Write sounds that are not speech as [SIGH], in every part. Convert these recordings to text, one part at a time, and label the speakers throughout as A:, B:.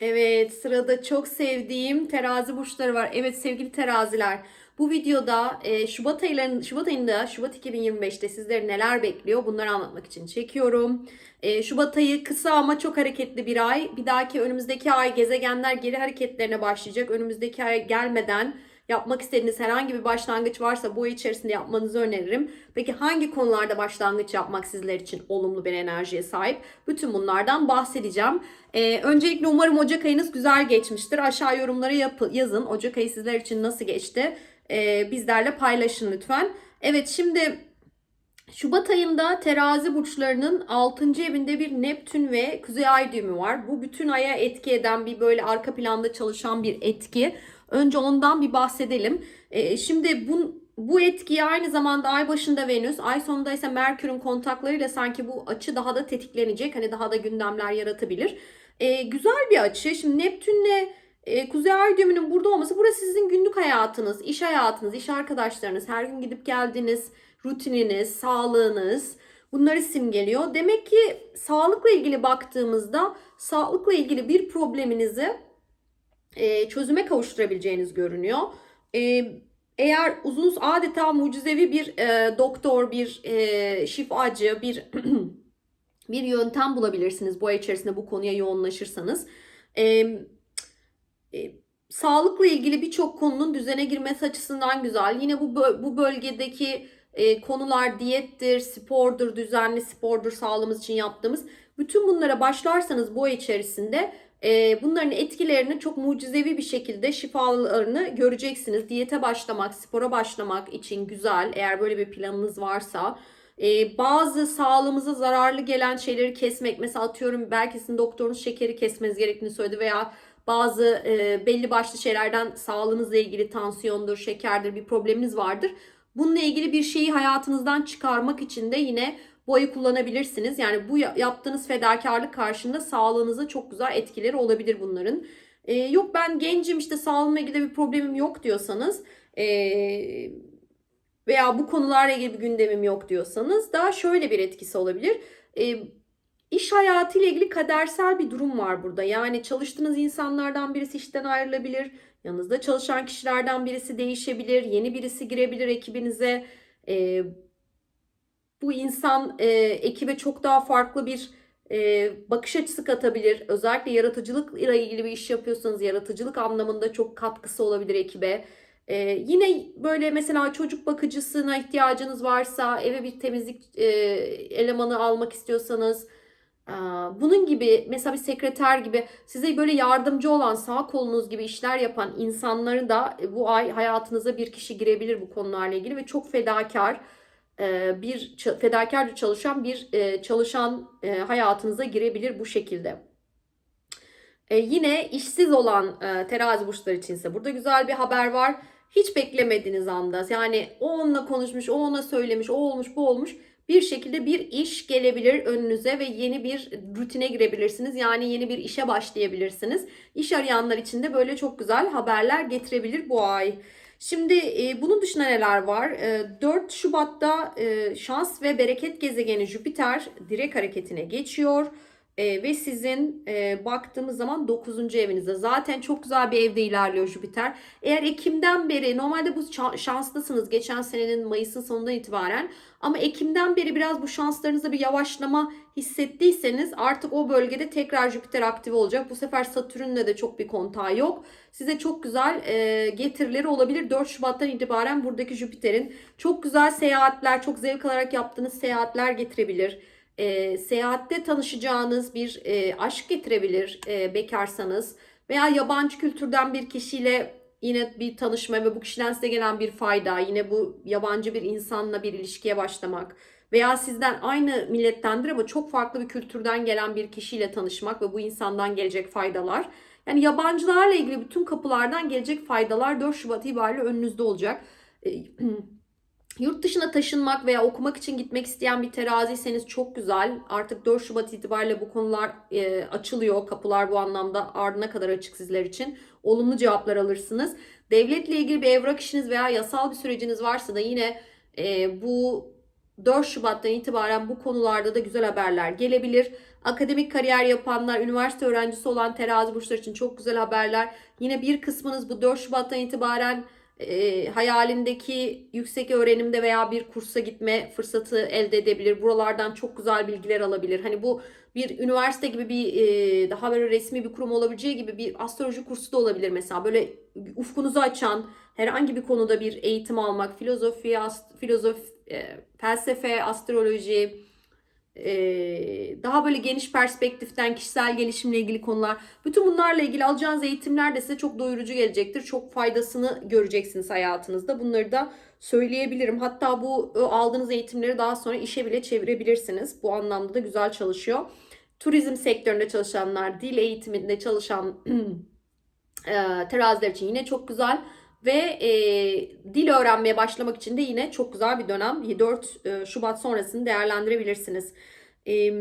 A: Evet, sırada çok sevdiğim terazi burçları var. Evet sevgili teraziler, bu videoda e, Şubat aylarının Şubat ayında Şubat 2025'te sizleri neler bekliyor bunları anlatmak için çekiyorum. E, Şubat ayı kısa ama çok hareketli bir ay. Bir dahaki önümüzdeki ay gezegenler geri hareketlerine başlayacak. Önümüzdeki ay gelmeden yapmak istediğiniz herhangi bir başlangıç varsa bu ay içerisinde yapmanızı öneririm. Peki hangi konularda başlangıç yapmak sizler için olumlu bir enerjiye sahip? Bütün bunlardan bahsedeceğim. Ee, öncelikle umarım Ocak ayınız güzel geçmiştir. Aşağı yorumlara yapı, yazın. Ocak ayı sizler için nasıl geçti? Ee, bizlerle paylaşın lütfen. Evet şimdi Şubat ayında terazi burçlarının 6. evinde bir Neptün ve Kuzey Ay düğümü var. Bu bütün aya etki eden bir böyle arka planda çalışan bir etki. Önce ondan bir bahsedelim. Ee, şimdi bu, bu etkiyi aynı zamanda ay başında Venüs, ay sonunda ise Merkür'ün kontaklarıyla sanki bu açı daha da tetiklenecek. Hani daha da gündemler yaratabilir. Ee, güzel bir açı. Şimdi Neptün'le e, Kuzey Ay düğümünün burada olması burası sizin günlük hayatınız, iş hayatınız, iş arkadaşlarınız, her gün gidip geldiğiniz rutininiz, sağlığınız bunları simgeliyor. Demek ki sağlıkla ilgili baktığımızda sağlıkla ilgili bir probleminizi e, çözüme kavuşturabileceğiniz görünüyor. E, eğer uzun adeta mucizevi bir e, doktor, bir e, şifacı, bir [CLEARS THROAT] bir yöntem bulabilirsiniz bu ay içerisinde bu konuya yoğunlaşırsanız. E, e, sağlıkla ilgili birçok konunun düzene girmesi açısından güzel. Yine bu bu bölgedeki e, konular diyettir, spordur, düzenli spordur sağlığımız için yaptığımız. Bütün bunlara başlarsanız bu ay içerisinde e, bunların etkilerini çok mucizevi bir şekilde şifalarını göreceksiniz. Diyete başlamak, spora başlamak için güzel eğer böyle bir planınız varsa. Ee, bazı sağlığımıza zararlı gelen şeyleri kesmek mesela atıyorum belki sizin doktorunuz şekeri kesmeniz gerektiğini söyledi veya bazı e, belli başlı şeylerden sağlığınızla ilgili tansiyondur, şekerdir bir probleminiz vardır. Bununla ilgili bir şeyi hayatınızdan çıkarmak için de yine bu ayı kullanabilirsiniz. Yani bu yaptığınız fedakarlık karşında sağlığınıza çok güzel etkileri olabilir bunların. Ee, yok ben gencim işte sağlığımla ilgili bir problemim yok diyorsanız e, veya bu konularla ilgili bir gündemim yok diyorsanız daha şöyle bir etkisi olabilir. E, İş hayatı ile ilgili kadersel bir durum var burada. Yani çalıştığınız insanlardan birisi işten ayrılabilir. Yanınızda çalışan kişilerden birisi değişebilir. Yeni birisi girebilir ekibinize. Ee, bu insan e, ekibe çok daha farklı bir e, bakış açısı katabilir. Özellikle yaratıcılıkla ilgili bir iş yapıyorsanız yaratıcılık anlamında çok katkısı olabilir ekibe. Ee, yine böyle mesela çocuk bakıcısına ihtiyacınız varsa eve bir temizlik e, elemanı almak istiyorsanız bunun gibi mesela bir sekreter gibi size böyle yardımcı olan sağ kolunuz gibi işler yapan insanları da e, bu ay hayatınıza bir kişi girebilir bu konularla ilgili ve çok fedakar e, bir fedakarca çalışan bir e, çalışan hayatınıza girebilir bu şekilde. Yine işsiz olan terazi burçları için ise burada güzel bir haber var. Hiç beklemediğiniz anda yani o onunla konuşmuş, o ona söylemiş, o olmuş, bu olmuş bir şekilde bir iş gelebilir önünüze ve yeni bir rutine girebilirsiniz. Yani yeni bir işe başlayabilirsiniz. İş arayanlar için de böyle çok güzel haberler getirebilir bu ay. Şimdi e, bunun dışında neler var? E, 4 Şubat'ta e, şans ve bereket gezegeni Jüpiter direkt hareketine geçiyor. E, ve sizin e, baktığımız zaman 9. evinizde. Zaten çok güzel bir evde ilerliyor Jüpiter. Eğer Ekim'den beri normalde bu şanslısınız geçen senenin Mayıs'ın sonundan itibaren ama Ekim'den beri biraz bu şanslarınızda bir yavaşlama hissettiyseniz artık o bölgede tekrar Jüpiter aktif olacak. Bu sefer Satürn'le de çok bir kontağı yok. Size çok güzel e, getirileri olabilir. 4 Şubat'tan itibaren buradaki Jüpiter'in çok güzel seyahatler, çok zevk alarak yaptığınız seyahatler getirebilir e, seyahatte tanışacağınız bir e, aşk getirebilir e, bekarsanız veya yabancı kültürden bir kişiyle yine bir tanışma ve bu kişiden size gelen bir fayda yine bu yabancı bir insanla bir ilişkiye başlamak veya sizden aynı millettendir ama çok farklı bir kültürden gelen bir kişiyle tanışmak ve bu insandan gelecek faydalar. Yani yabancılarla ilgili bütün kapılardan gelecek faydalar 4 Şubat itibariyle önünüzde olacak. [CLEARS THROAT] Yurt dışına taşınmak veya okumak için gitmek isteyen bir teraziyseniz çok güzel. Artık 4 Şubat itibariyle bu konular e, açılıyor. Kapılar bu anlamda ardına kadar açık sizler için. Olumlu cevaplar alırsınız. Devletle ilgili bir evrak işiniz veya yasal bir süreciniz varsa da yine e, bu 4 Şubat'tan itibaren bu konularda da güzel haberler gelebilir. akademik kariyer yapanlar, üniversite öğrencisi olan terazi burçları için çok güzel haberler. Yine bir kısmınız bu 4 Şubat'tan itibaren e, hayalindeki yüksek öğrenimde veya bir kursa gitme fırsatı elde edebilir. Buralardan çok güzel bilgiler alabilir. Hani bu bir üniversite gibi bir e, daha böyle resmi bir kurum olabileceği gibi bir astroloji kursu da olabilir mesela. Böyle ufkunuzu açan herhangi bir konuda bir eğitim almak, filozofi, ast- filozof, e, felsefe, astroloji, daha böyle geniş perspektiften kişisel gelişimle ilgili konular. Bütün bunlarla ilgili alacağınız eğitimler de size çok doyurucu gelecektir. Çok faydasını göreceksiniz hayatınızda. Bunları da söyleyebilirim. Hatta bu aldığınız eğitimleri daha sonra işe bile çevirebilirsiniz. Bu anlamda da güzel çalışıyor. Turizm sektöründe çalışanlar, dil eğitiminde çalışan [CLEARS THROAT] teraziler için yine çok güzel. Ve e, dil öğrenmeye başlamak için de yine çok güzel bir dönem. 4 e, Şubat sonrasını değerlendirebilirsiniz. E,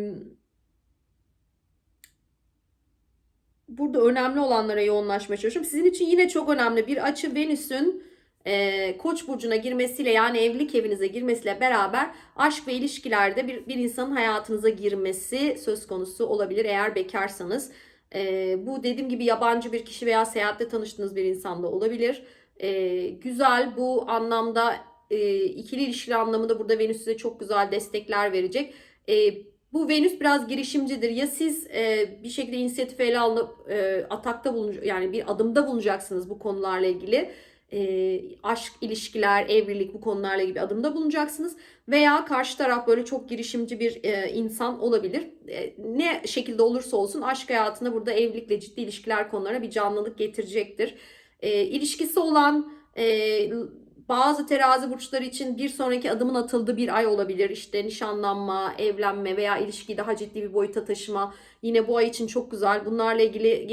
A: burada önemli olanlara yoğunlaşmaya çalışıyorum. Sizin için yine çok önemli bir açı Venüs'ün e, Koç burcuna girmesiyle yani evlilik evinize girmesiyle beraber aşk ve ilişkilerde bir, bir insanın hayatınıza girmesi söz konusu olabilir eğer bekarsanız. E, bu dediğim gibi yabancı bir kişi veya seyahatte tanıştığınız bir insan da olabilir. E, güzel bu anlamda e, ikili ilişkili anlamında burada Venüs size çok güzel destekler verecek. E, bu Venüs biraz girişimcidir. Ya siz e, bir şekilde inisiyatif ele alıp e, atakta bulun yani bir adımda bulunacaksınız bu konularla ilgili. E, aşk, ilişkiler, evlilik bu konularla ilgili adımda bulunacaksınız. Veya karşı taraf böyle çok girişimci bir e, insan olabilir. E, ne şekilde olursa olsun aşk hayatında burada evlilikle ciddi ilişkiler konularına bir canlılık getirecektir. E, ilişkisi olan e, bazı terazi burçları için bir sonraki adımın atıldığı bir ay olabilir. İşte nişanlanma, evlenme veya ilişkiyi daha ciddi bir boyuta taşıma. Yine bu ay için çok güzel. Bunlarla ilgili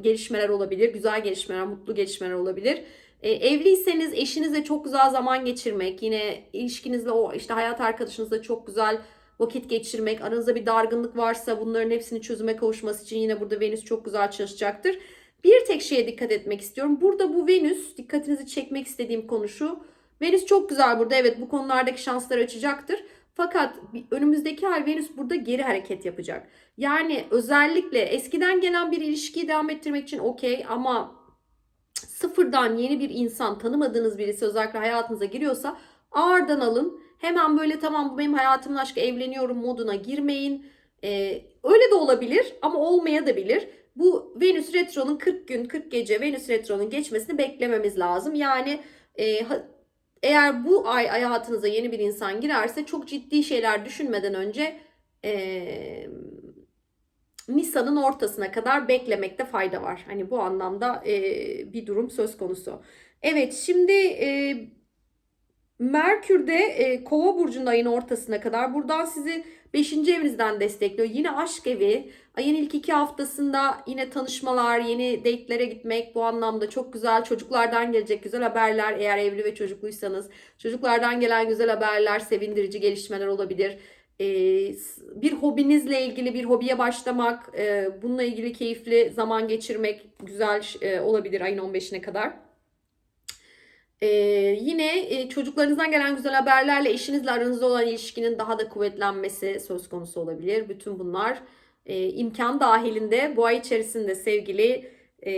A: gelişmeler olabilir. Güzel gelişmeler, mutlu gelişmeler olabilir. E, evliyseniz eşinizle çok güzel zaman geçirmek, yine ilişkinizle o işte hayat arkadaşınızla çok güzel vakit geçirmek, aranızda bir dargınlık varsa bunların hepsini çözüme kavuşması için yine burada Venüs çok güzel çalışacaktır. Bir tek şeye dikkat etmek istiyorum. Burada bu Venüs, dikkatinizi çekmek istediğim konu şu. Venüs çok güzel burada. Evet bu konulardaki şansları açacaktır. Fakat önümüzdeki ay Venüs burada geri hareket yapacak. Yani özellikle eskiden gelen bir ilişkiyi devam ettirmek için okey ama sıfırdan yeni bir insan tanımadığınız birisi özellikle hayatınıza giriyorsa ağırdan alın. Hemen böyle tamam bu benim hayatımın aşkı evleniyorum moduna girmeyin. Ee, öyle de olabilir ama olmaya da bilir bu Venüs Retro'nun 40 gün 40 gece Venüs Retro'nun geçmesini beklememiz lazım. Yani e, eğer bu ay hayatınıza yeni bir insan girerse çok ciddi şeyler düşünmeden önce e, Nisan'ın ortasına kadar beklemekte fayda var. Hani bu anlamda e, bir durum söz konusu. Evet şimdi e, Merkür de e, Kova burcunda ayın ortasına kadar buradan sizi 5. evinizden destekliyor. Yine aşk evi. Ayın ilk iki haftasında yine tanışmalar, yeni date'lere gitmek bu anlamda çok güzel. Çocuklardan gelecek güzel haberler eğer evli ve çocukluysanız. Çocuklardan gelen güzel haberler, sevindirici gelişmeler olabilir. Ee, bir hobinizle ilgili bir hobiye başlamak, e, bununla ilgili keyifli zaman geçirmek güzel e, olabilir ayın 15'ine kadar. Ee, yine e, çocuklarınızdan gelen güzel haberlerle eşinizle aranızda olan ilişkinin daha da kuvvetlenmesi söz konusu olabilir. Bütün bunlar e, imkan dahilinde bu ay içerisinde sevgili e,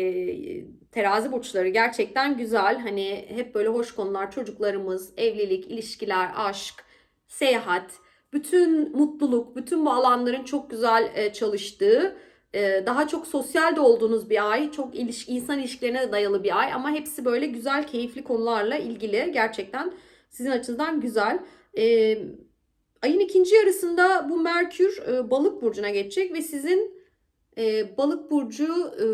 A: terazi burçları gerçekten güzel. Hani hep böyle hoş konular çocuklarımız, evlilik, ilişkiler, aşk, seyahat, bütün mutluluk, bütün bu alanların çok güzel e, çalıştığı daha çok sosyal de olduğunuz bir ay. Çok ilişki, insan ilişkilerine dayalı bir ay. Ama hepsi böyle güzel, keyifli konularla ilgili. Gerçekten sizin açınızdan güzel. Ee, ayın ikinci yarısında bu Merkür e, balık burcuna geçecek ve sizin e, balık burcu e,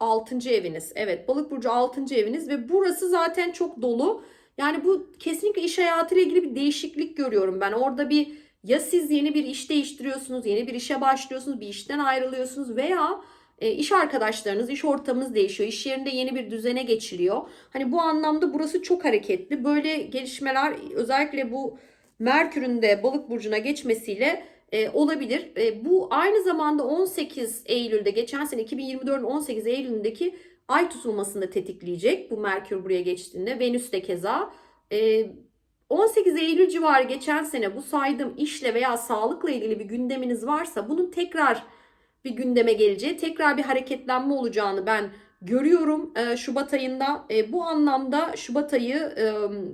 A: 6. eviniz. Evet balık burcu 6. eviniz ve burası zaten çok dolu. Yani bu kesinlikle iş hayatıyla ilgili bir değişiklik görüyorum ben. Orada bir ya siz yeni bir iş değiştiriyorsunuz, yeni bir işe başlıyorsunuz, bir işten ayrılıyorsunuz veya e, iş arkadaşlarınız, iş ortamınız değişiyor. İş yerinde yeni bir düzene geçiliyor. Hani bu anlamda burası çok hareketli. Böyle gelişmeler özellikle bu Merkür'ün de balık burcuna geçmesiyle e, olabilir. E, bu aynı zamanda 18 Eylül'de geçen sene 2024'ün 18 Eylül'ündeki ay tutulmasını da tetikleyecek. Bu Merkür buraya geçtiğinde. Venüs de keza. E, 18 Eylül civarı geçen sene bu saydığım işle veya sağlıkla ilgili bir gündeminiz varsa bunun tekrar bir gündeme geleceği, tekrar bir hareketlenme olacağını ben görüyorum e, Şubat ayında. E, bu anlamda Şubat ayı e,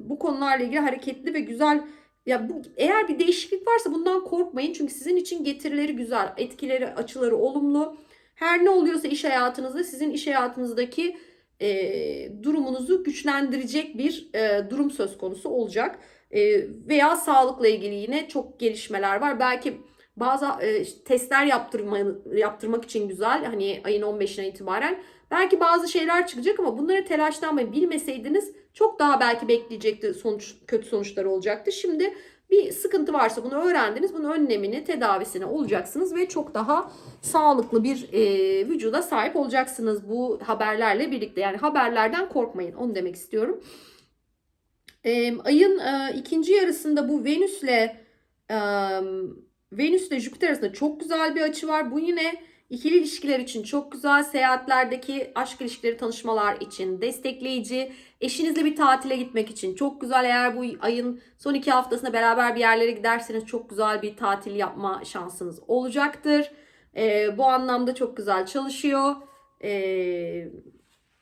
A: bu konularla ilgili hareketli ve güzel ya bu eğer bir değişiklik varsa bundan korkmayın çünkü sizin için getirileri güzel, etkileri, açıları olumlu. Her ne oluyorsa iş hayatınızda sizin iş hayatınızdaki e, durumunuzu güçlendirecek bir e, durum söz konusu olacak. E, veya sağlıkla ilgili yine çok gelişmeler var. Belki bazı e, testler yaptırma, yaptırmak için güzel. Hani ayın 15'ine itibaren. Belki bazı şeyler çıkacak ama bunlara telaşlanmayın. Bilmeseydiniz çok daha belki bekleyecekti sonuç kötü sonuçlar olacaktı. Şimdi bir sıkıntı varsa bunu öğrendiniz. Bunun önlemini, tedavisine olacaksınız ve çok daha sağlıklı bir e, vücuda sahip olacaksınız bu haberlerle birlikte. Yani haberlerden korkmayın. Onu demek istiyorum. E, ayın e, ikinci yarısında bu Venüs'le e, Venüs'le Jüpiter arasında çok güzel bir açı var. Bu yine ikili ilişkiler için çok güzel. Seyahatlerdeki aşk ilişkileri, tanışmalar için destekleyici. Eşinizle bir tatile gitmek için çok güzel. Eğer bu ayın son iki haftasında beraber bir yerlere giderseniz çok güzel bir tatil yapma şansınız olacaktır. Ee, bu anlamda çok güzel çalışıyor. Ee,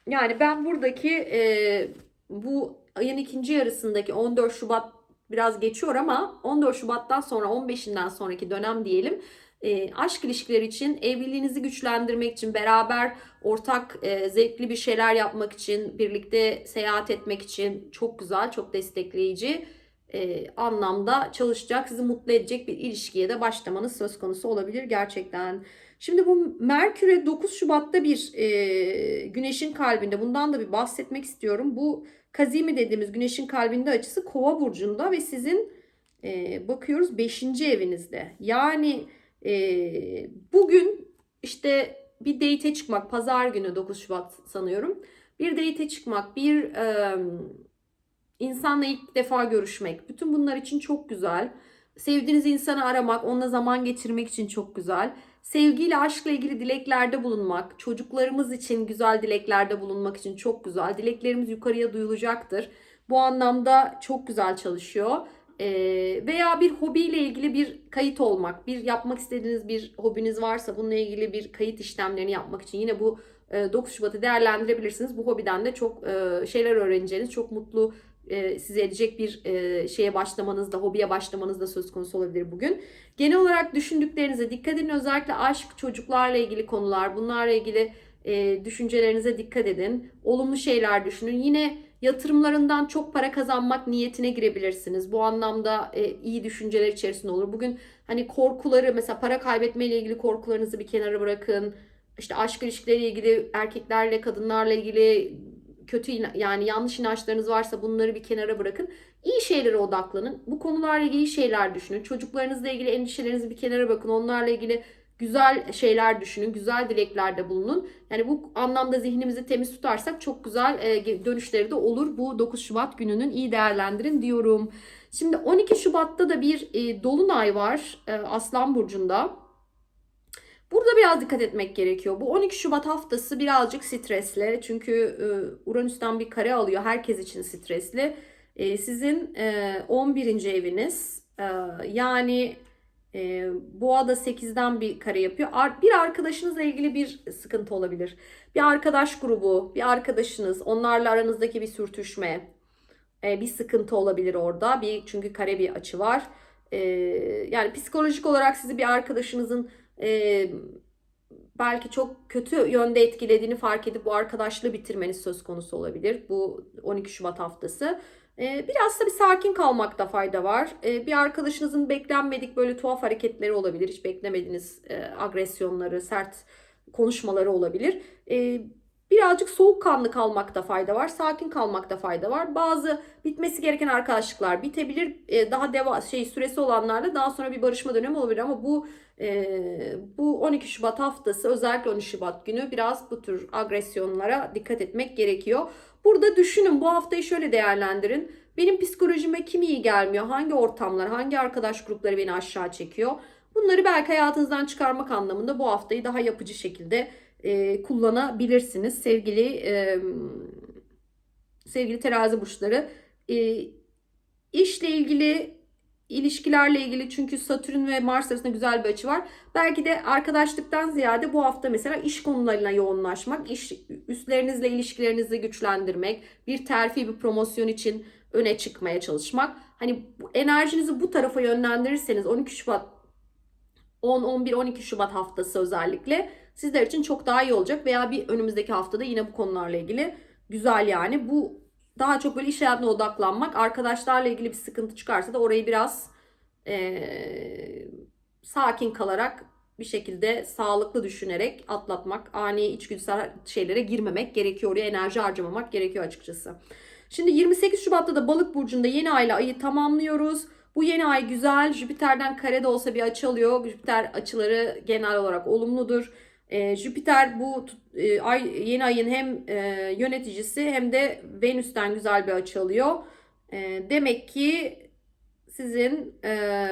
A: yani ben buradaki e, bu ayın ikinci yarısındaki 14 Şubat biraz geçiyor ama 14 Şubat'tan sonra 15'inden sonraki dönem diyelim e, aşk ilişkileri için evliliğinizi güçlendirmek için beraber ortak e, zevkli bir şeyler yapmak için birlikte seyahat etmek için çok güzel çok destekleyici e, anlamda çalışacak sizi mutlu edecek bir ilişkiye de başlamanız söz konusu olabilir gerçekten. Şimdi bu Merkür'e 9 Şubat'ta bir e, güneşin kalbinde bundan da bir bahsetmek istiyorum. Bu Kazimi dediğimiz güneşin kalbinde açısı kova burcunda ve sizin e, bakıyoruz 5. evinizde. Yani e, bugün işte bir date çıkmak pazar günü 9 Şubat sanıyorum. Bir date çıkmak, bir e, insanla ilk defa görüşmek. Bütün bunlar için çok güzel. Sevdiğiniz insanı aramak, onunla zaman geçirmek için çok güzel. Sevgiyle, aşkla ilgili dileklerde bulunmak, çocuklarımız için güzel dileklerde bulunmak için çok güzel. Dileklerimiz yukarıya duyulacaktır. Bu anlamda çok güzel çalışıyor. Veya bir hobiyle ilgili bir kayıt olmak, bir yapmak istediğiniz bir hobiniz varsa bununla ilgili bir kayıt işlemlerini yapmak için yine bu 9 Şubat'ı değerlendirebilirsiniz. Bu hobiden de çok şeyler öğreneceğiniz, çok mutlu e, size edecek bir e, şeye başlamanız da, hobiye başlamanız da söz konusu olabilir bugün. Genel olarak düşündüklerinize dikkat edin. Özellikle aşk, çocuklarla ilgili konular, bunlarla ilgili e, düşüncelerinize dikkat edin. Olumlu şeyler düşünün. Yine yatırımlarından çok para kazanmak niyetine girebilirsiniz. Bu anlamda e, iyi düşünceler içerisinde olur. Bugün hani korkuları mesela para kaybetme ile ilgili korkularınızı bir kenara bırakın. İşte aşk ilişkileriyle ilgili erkeklerle kadınlarla ilgili kötü yani yanlış inançlarınız varsa bunları bir kenara bırakın. İyi şeylere odaklanın. Bu konularla ilgili iyi şeyler düşünün. Çocuklarınızla ilgili endişelerinizi bir kenara bakın. Onlarla ilgili güzel şeyler düşünün, güzel dileklerde bulunun. Yani bu anlamda zihnimizi temiz tutarsak çok güzel e, dönüşleri de olur. Bu 9 Şubat gününün iyi değerlendirin diyorum. Şimdi 12 Şubat'ta da bir e, dolunay var e, Aslan burcunda. Burada biraz dikkat etmek gerekiyor. Bu 12 Şubat haftası birazcık stresli. Çünkü Uranüs'ten bir kare alıyor. Herkes için stresli. Sizin 11. eviniz yani e, Boğa da 8'den bir kare yapıyor. Bir arkadaşınızla ilgili bir sıkıntı olabilir. Bir arkadaş grubu, bir arkadaşınız, onlarla aranızdaki bir sürtüşme, e, bir sıkıntı olabilir orada. Bir çünkü kare bir açı var. E, yani psikolojik olarak sizi bir arkadaşınızın e, belki çok kötü yönde etkilediğini fark edip bu arkadaşlığı bitirmeniz söz konusu olabilir. Bu 12 Şubat haftası. Ee, biraz da bir sakin kalmakta fayda var. Ee, bir arkadaşınızın beklenmedik böyle tuhaf hareketleri olabilir. Hiç beklemediğiniz e, agresyonları, sert konuşmaları olabilir. Ee, birazcık soğukkanlı kalmakta fayda var. Sakin kalmakta fayda var. Bazı bitmesi gereken arkadaşlıklar bitebilir. Daha deva şey süresi olanlarla daha sonra bir barışma dönemi olabilir ama bu e, bu 12 Şubat haftası özellikle 13 Şubat günü biraz bu tür agresyonlara dikkat etmek gerekiyor. Burada düşünün bu haftayı şöyle değerlendirin. Benim psikolojime kim iyi gelmiyor? Hangi ortamlar, hangi arkadaş grupları beni aşağı çekiyor? Bunları belki hayatınızdan çıkarmak anlamında bu haftayı daha yapıcı şekilde e, kullanabilirsiniz. Sevgili e, sevgili terazi burçları. E, işle ilgili ilişkilerle ilgili çünkü Satürn ve Mars arasında güzel bir açı var. Belki de arkadaşlıktan ziyade bu hafta mesela iş konularına yoğunlaşmak, iş üstlerinizle ilişkilerinizi güçlendirmek, bir terfi bir promosyon için öne çıkmaya çalışmak. Hani bu enerjinizi bu tarafa yönlendirirseniz 12 Şubat 10, 11, 12 Şubat haftası özellikle sizler için çok daha iyi olacak veya bir önümüzdeki haftada yine bu konularla ilgili güzel yani. Bu daha çok böyle iş hayatına odaklanmak, arkadaşlarla ilgili bir sıkıntı çıkarsa da orayı biraz eee, sakin kalarak bir şekilde sağlıklı düşünerek atlatmak, ani içgüdüsel şeylere girmemek gerekiyor. Oraya enerji harcamamak gerekiyor açıkçası. Şimdi 28 Şubat'ta da Balık burcunda yeni ayla ayı tamamlıyoruz. Bu yeni ay güzel. Jüpiter'den kare de olsa bir açı alıyor. Jüpiter açıları genel olarak olumludur. Ee, Jüpiter bu e, ay yeni ayın hem e, yöneticisi hem de Venüs'ten güzel bir açı alıyor. E, demek ki sizin e,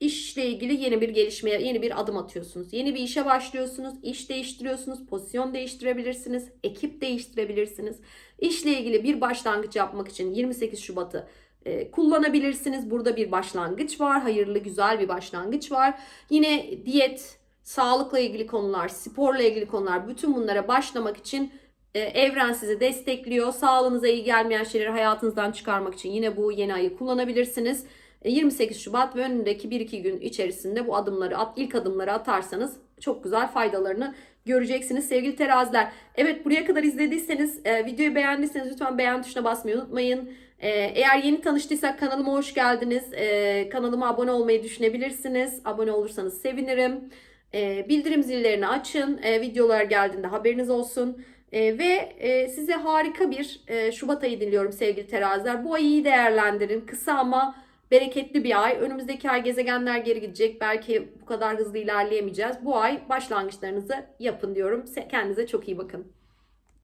A: işle ilgili yeni bir gelişmeye, yeni bir adım atıyorsunuz. Yeni bir işe başlıyorsunuz, iş değiştiriyorsunuz, pozisyon değiştirebilirsiniz, ekip değiştirebilirsiniz. İşle ilgili bir başlangıç yapmak için 28 Şubat'ı e, kullanabilirsiniz. Burada bir başlangıç var, hayırlı güzel bir başlangıç var. Yine diyet, sağlıkla ilgili konular, sporla ilgili konular, bütün bunlara başlamak için e, evren sizi destekliyor. Sağlığınıza iyi gelmeyen şeyleri hayatınızdan çıkarmak için yine bu yeni ayı kullanabilirsiniz. E, 28 Şubat ve önündeki 1-2 gün içerisinde bu adımları at, ilk adımları atarsanız çok güzel faydalarını göreceksiniz sevgili teraziler. Evet buraya kadar izlediyseniz, e, videoyu beğendiyseniz lütfen beğen tuşuna basmayı unutmayın. E, eğer yeni tanıştıysak kanalıma hoş geldiniz. E, kanalıma abone olmayı düşünebilirsiniz. Abone olursanız sevinirim. E, bildirim zillerini açın. E, videolar geldiğinde haberiniz olsun. E, ve e, size harika bir e, Şubat ayı diliyorum sevgili teraziler. Bu ayı iyi değerlendirin. Kısa ama bereketli bir ay. Önümüzdeki ay gezegenler geri gidecek. Belki bu kadar hızlı ilerleyemeyeceğiz. Bu ay başlangıçlarınızı yapın diyorum. Kendinize çok iyi bakın.